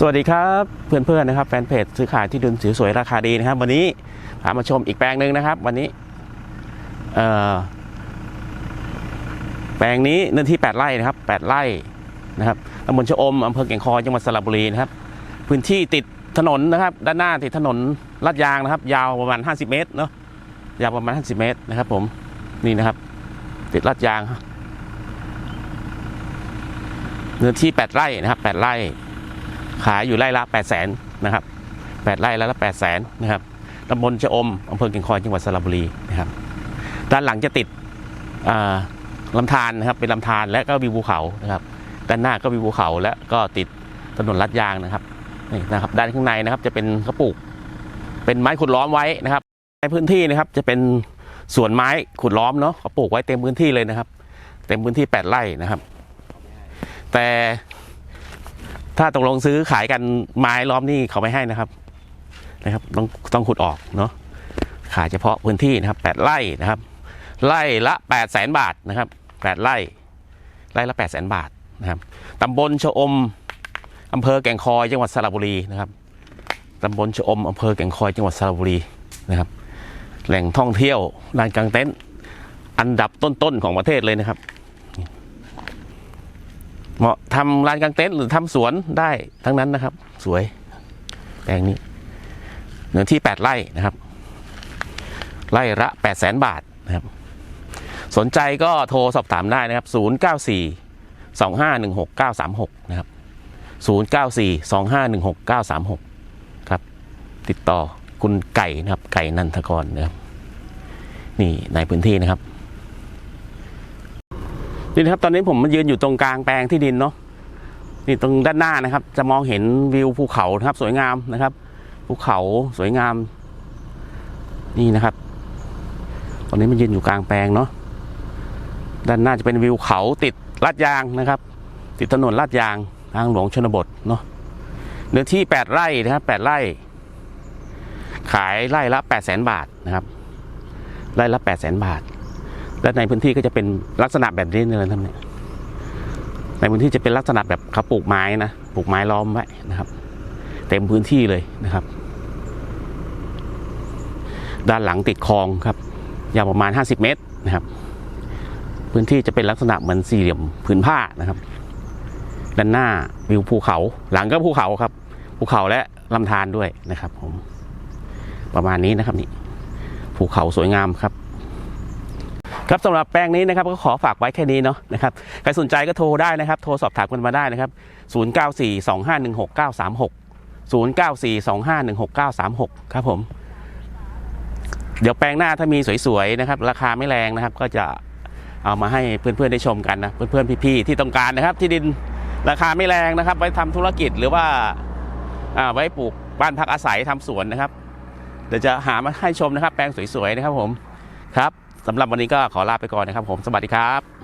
สวัสดีครับเพื่อนๆนะครับแฟนเพจซื้อขายที่ดินสวยๆราคาดีนะครับ วันนี้พามาชมอีกแปลงหนึ่งนะครับ วันนี้เอ่อแปลงนี้เนื้อที่ 8 ไร่นะครับ 8 ไร่นะครับตำบลชะอมอำเภอแก่งคอยจังหวัดสระบุรีนะครับ พื้นที่ติดถนนนะครับ ด้านหน้าติดถนนลาดยางนะครับ ยาวประมาณ 50 เมตรเนาะยาวประมาณ 50 เมตรนะครับ ผมนี่นะครับ ติดลาดยางเนื้อที่ 8 ไร่นะครับ 8 ไร่ ขายอยู่ไร่ละ 8 0 0แสนนะครับ8ไร่แล้วละ8 0 0แสนนะครับตำบลชะอมอำเภอเก่งคอยจังหวัดสระบุรีนะครับด้านหลังจะติดลำธารนะครับเป็นลำธารและก็วิวภูเขานะครับด้านหน้าก็วิวภูเขาและก็ติดถนนลัดยางนะครับนี่นะครับด้านข้างในนะครับจะเป็นกระปุก เป็นไม้ขุดล้อมไว้นะครับ ในพื้นที่นะครับจะเป็นสวนไม้ขุดล้อมเนาะเขาปลูกไว้เต็มพื้นที่เลยนะครับ เต็มพื้นที่ 8 ไร่นะครับ แต่ ถ้าตกลงซื้อขายกันไม้ล้อมนี่เขาไม่ให้นะครับ นะครับ ต้องต้องขุดออกเนาะขายเฉพาะพื้นที่นะครับแปดไร่นะครับ ไร่ละแปดแสนบาทนะครับแปดไร่ไร่ละแปดแสนบาทนะครับตำบลชะอมอำเภอแก่งคอยจังหวัดสระบุรีนะครับตำบลชะอมอำเภอแก่งคอยจังหวัดสระบุรีนะครับ แหล่งท่องเที่ยวลานกลางเต็นท์อันดับต้นๆของประเทศเลยนะครับ เหมาะทำลานกลางเต็นท์หรือทำสวนได้ทั้งนั้นนะครับ สวยแปลงนี้เนื้อที่ 8 ไร่นะครับ ไร่ละ8 0 0แสนบาทนะครับ สนใจก็โทรสอบถามได้นะครับ 094 2516 936 นะครับ 094 2516 936 ครับ ติดต่อคุณไก่นะครับ ไก่นันทกรนะครับ นี่ในพื้นที่นะครับ นี่นะครับตอนนี้ผมมายืนอยู่ตรงกลางแปลงที่ดินเนาะนี่ตรงด้านหน้านะครับ จะมองเห็นวิวภูเขานะครับสวยงามนะครับภูเขาสวยงาม นี่นะครับ ตอนนี้มันยืนอยู่กลางแปลงเนาะด้านหน้าจะเป็นวิวเขาติดลาดยางนะครับ ติดถนนลาดยางทางหลวงชนบทเนาะเนื้อที่ 8 ไร่นะครับ8ไร่ ขายไร่ละ8 0 0แสนบาทนะครับไร่ละ8 0 0แสนบาท และในพื้นที่ก็จะเป็นลักษณะแบบนี้เลยท่านเนี่ยในพื้นที่จะเป็นลักษณะแบบเขาปลูกไม้นะปลูกไม้ล้อมไว้นะครับ เต็มพื้นที่เลยนะครับ ด้านหลังติดคลองครับยาวประมาณ 50 เมตรนะครับ พื้นที่จะเป็นลักษณะเหมือนสี่เหลี่ยมผืนผ้านะครับ ด้านหน้าวิวภูเขา หลังก็ภูเขาครับภูเขาและลำธารด้วยนะครับ ผมประมาณนี้นะครับนี่ภูเขาสวยงามครับ ครับสำหรับแปลงนี้นะครับก็ขอฝากไว้แค่นี้เนาะนะครับใครสนใจก็โทรได้นะครับ โทรสอบถามกันมาได้นะครับ 0942516936 0942516936 ครับผม เดี๋ยวแปลงหน้าถ้ามีสวยๆนะครับ ราคาไม่แรงนะครับ ก็จะเอามาให้เพื่อนๆได้ชมกันนะเพื่อนๆพี่ๆที่ต้องการนะครับ ที่ดินราคาไม่แรงนะครับ ไว้ทำธุรกิจหรือว่าอ่าไว้ปลูกบ้านพักอาศัยทำสวนนะครับ เดี๋ยวจะหามาให้ชมนะครับ แปลงสวยๆนะครับผมครับ สำหรับวันนี้ก็ขอลาไปก่อนนะครับผม สวัสดีครับ